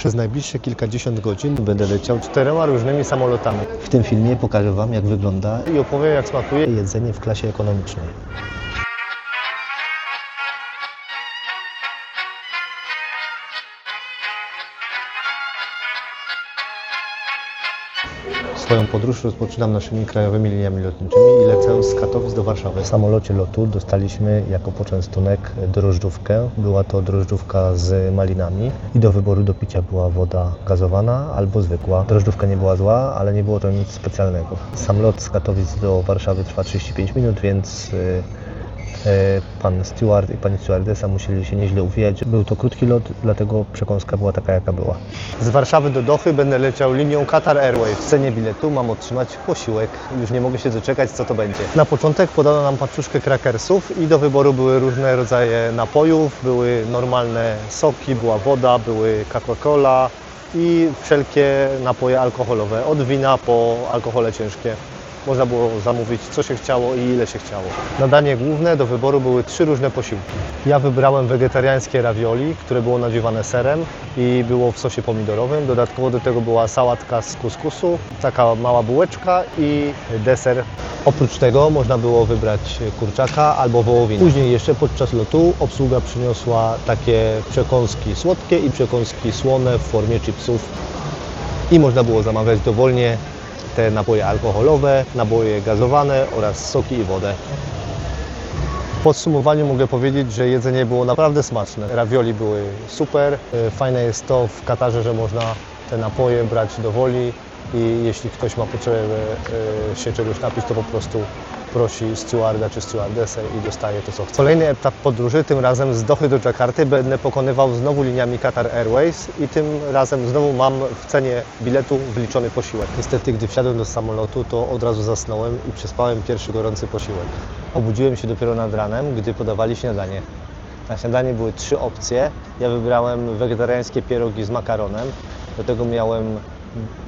Przez najbliższe kilkadziesiąt godzin będę leciał czterema różnymi samolotami W tym filmie pokażę Wam, jak wygląda i opowiem jak smakuje jedzenie w klasie ekonomicznej. Swoją podróż rozpoczynam naszymi krajowymi liniami lotniczymi i lecę z Katowic do Warszawy. W samolocie lotu dostaliśmy jako poczęstunek drożdżówkę. Była to drożdżówka z malinami i do wyboru do picia była woda gazowana albo zwykła. Drożdżówka nie była zła, ale nie było to nic specjalnego. Sam lot z Katowic do Warszawy trwa 35 minut, więc y, Pan steward i pani stewardesa musieli się nieźle uwijać. Był to krótki lot, dlatego przekąska była taka, jaka była. Z Warszawy do Dochy będę leciał linią Qatar Airways. W cenie biletu mam otrzymać posiłek. Już nie mogę się doczekać, co to będzie. Na początek podano nam paczuszkę krakersów i do wyboru były różne rodzaje napojów. Były normalne soki, była woda, były Coca-Cola i wszelkie napoje alkoholowe, od wina po alkohole ciężkie. Można było zamówić co się chciało i ile się chciało. Na danie główne do wyboru były trzy różne posiłki. Ja wybrałem wegetariańskie ravioli, które było nadziewane serem i było w sosie pomidorowym. Dodatkowo do tego była sałatka z kuskusu, taka mała bułeczka i deser. Oprócz tego można było wybrać kurczaka albo wołowinę. Później jeszcze podczas lotu obsługa przyniosła takie przekąski słodkie i przekąski słone w formie chipsów i można było zamawiać dowolnie te napoje alkoholowe, napoje gazowane oraz soki i wodę. W podsumowaniu mogę powiedzieć, że jedzenie było naprawdę smaczne. Ravioli były super. E, Fajne jest to w Katarze, że można te napoje brać do woli i jeśli ktoś ma potrzebę e, się czegoś napić, to po prostu prosi stewarda czy stewardesę i dostaje to, co chce. Kolejny etap podróży, tym razem z Dochy do Dżakarty, będę pokonywał znowu liniami Qatar Airways i tym razem znowu mam w cenie biletu wliczony posiłek. Niestety, gdy wsiadłem do samolotu, to od razu zasnąłem i przespałem pierwszy gorący posiłek. Obudziłem się dopiero nad ranem, gdy podawali śniadanie. Na śniadanie były trzy opcje. Ja wybrałem wegetariańskie pierogi z makaronem. Do tego miałem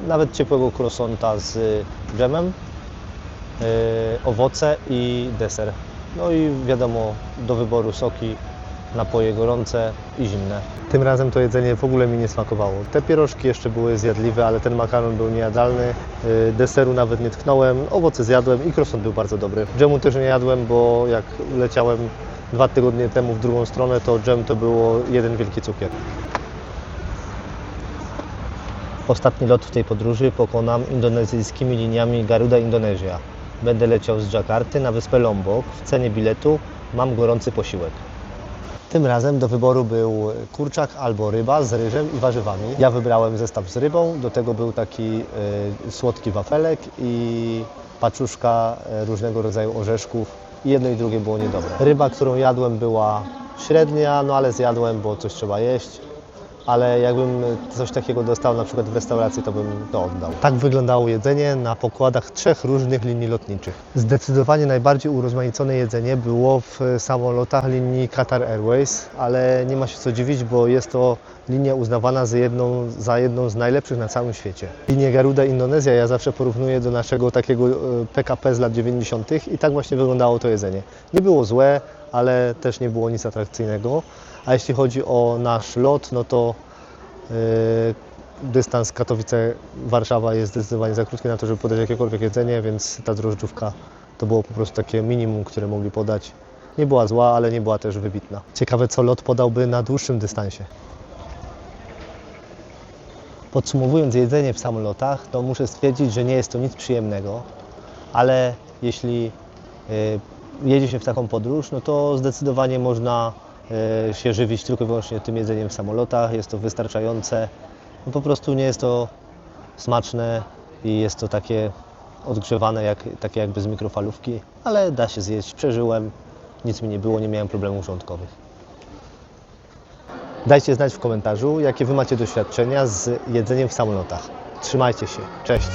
nawet ciepłego croissanta z dżemem, owoce i deser. No i wiadomo, do wyboru soki, napoje gorące i zimne. Tym razem to jedzenie w ogóle mi nie smakowało. Te pierożki jeszcze były zjadliwe, ale ten makaron był niejadalny. Yy, Deseru nawet nie tknąłem, owoce zjadłem i croissant był bardzo dobry. Dżemu też nie jadłem, bo jak leciałem dwa tygodnie temu w drugą stronę, to dżem to było jeden wielki cukier. Ostatni lot w tej podróży pokonam indonezyjskimi liniami Garuda Indonezja. Będę leciał z Dżakarty na wyspę Lombok. W cenie biletu mam gorący posiłek. Tym razem do wyboru był kurczak albo ryba z ryżem i warzywami. Ja wybrałem zestaw z rybą, do tego był taki y, słodki wafelek i paczuszka y, różnego rodzaju orzeszków. I jedno i drugie było niedobre. Ryba, którą jadłem była średnia, no ale zjadłem, bo coś trzeba jeść ale jakbym coś takiego dostał na przykład w restauracji, to bym to oddał. Tak wyglądało jedzenie na pokładach trzech różnych linii lotniczych. Zdecydowanie najbardziej urozmaicone jedzenie było w samolotach linii Qatar Airways, ale nie ma się co dziwić, bo jest to linia uznawana za jedną, za jedną z najlepszych na całym świecie. Linię Garuda Indonezja ja zawsze porównuję do naszego takiego e, PKP z lat 90. i tak właśnie wyglądało to jedzenie. Nie było złe, ale też nie było nic atrakcyjnego. A jeśli chodzi o nasz lot, no to yy, dystans Katowice-Warszawa jest zdecydowanie za krótki na to, żeby podać jakiekolwiek jedzenie, więc ta drożdżówka to było po prostu takie minimum, które mogli podać. Nie była zła, ale nie była też wybitna. Ciekawe, co lot podałby na dłuższym dystansie. Podsumowując jedzenie w samolotach, to muszę stwierdzić, że nie jest to nic przyjemnego, ale jeśli y, jedzie się w taką podróż, no to zdecydowanie można y, się żywić tylko i wyłącznie tym jedzeniem w samolotach. Jest to wystarczające. No po prostu nie jest to smaczne i jest to takie odgrzewane, jak, takie jakby z mikrofalówki, ale da się zjeść. Przeżyłem, nic mi nie było, nie miałem problemów żołądkowych. Dajcie znać w komentarzu, jakie Wy macie doświadczenia z jedzeniem w samolotach. Trzymajcie się. Cześć.